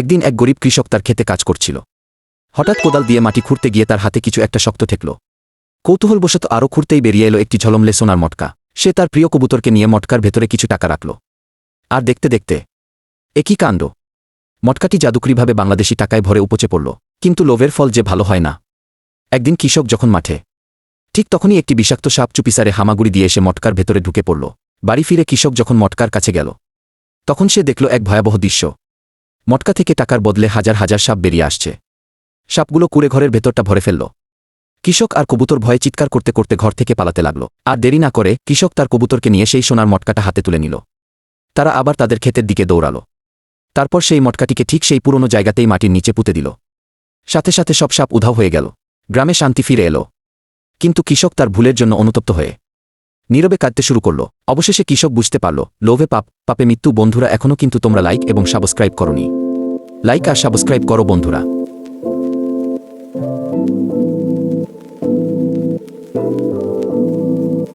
একদিন এক গরিব কৃষক তার খেতে কাজ করছিল। হঠাৎ কোদাল দিয়ে মাটি খুঁড়তে গিয়ে তার হাতে কিছু একটা শক্ত ঠেকল। কৌতূহলবশত আরও খুঁড়তেই বেরিয়ে এলো একটি ঝলমলে সোনার মটকা। সে তার প্রিয় কবুতরকে নিয়ে মটকার ভেতরে কিছু টাকা রাখল। আর দেখতে দেখতে একই কাণ্ড? মটকাটি জাদুকরিভাবে বাংলাদেশি টাকায় ভরে উপচে পড়ল। কিন্তু লোভের ফল যে ভালো হয় না। একদিন কৃষক যখন মাঠে, ঠিক তখনই একটি বিষাক্ত সাপ চুপিসারে হামাগুড়ি দিয়ে এসে মটকার ভেতরে ঢুকে পড়ল। বাড়ি ফিরে কৃষক যখন মটকার কাছে গেল, তখন সে দেখল এক ভয়াবহ দৃশ্য। মটকা থেকে টাকার বদলে হাজার হাজার সাপ বেরিয়ে আসছে। সাপগুলো কুড়ে ঘরের ভেতরটা ভরে ফেলল। কৃষক আর কবুতর ভয়ে চিৎকার করতে করতে ঘর থেকে পালাতে লাগল। আর দেরি না করে কৃষক তার কবুতরকে নিয়ে সেই সোনার মটকাটা হাতে তুলে নিল। তারা আবার তাদের ক্ষেতের দিকে দৌড়াল। তারপর সেই মটকাটিকে ঠিক সেই পুরনো জায়গাতেই মাটির নিচে পুঁতে দিল। সাথে সাথে সব সাপ উধাও হয়ে গেল। গ্রামে শান্তি ফিরে এলো। কিন্তু কৃষক তার ভুলের জন্য অনুতপ্ত হয়ে নীরবে কাঁদতে শুরু করল। অবশেষে কৃষক বুঝতে পারল, লোভে পাপ, পাপে মৃত্যু বন্ধুরা এখনও কিন্তু তোমরা লাইক এবং সাবস্ক্রাইব করনি। লাইক আর সাবস্ক্রাইব করো বন্ধুরা।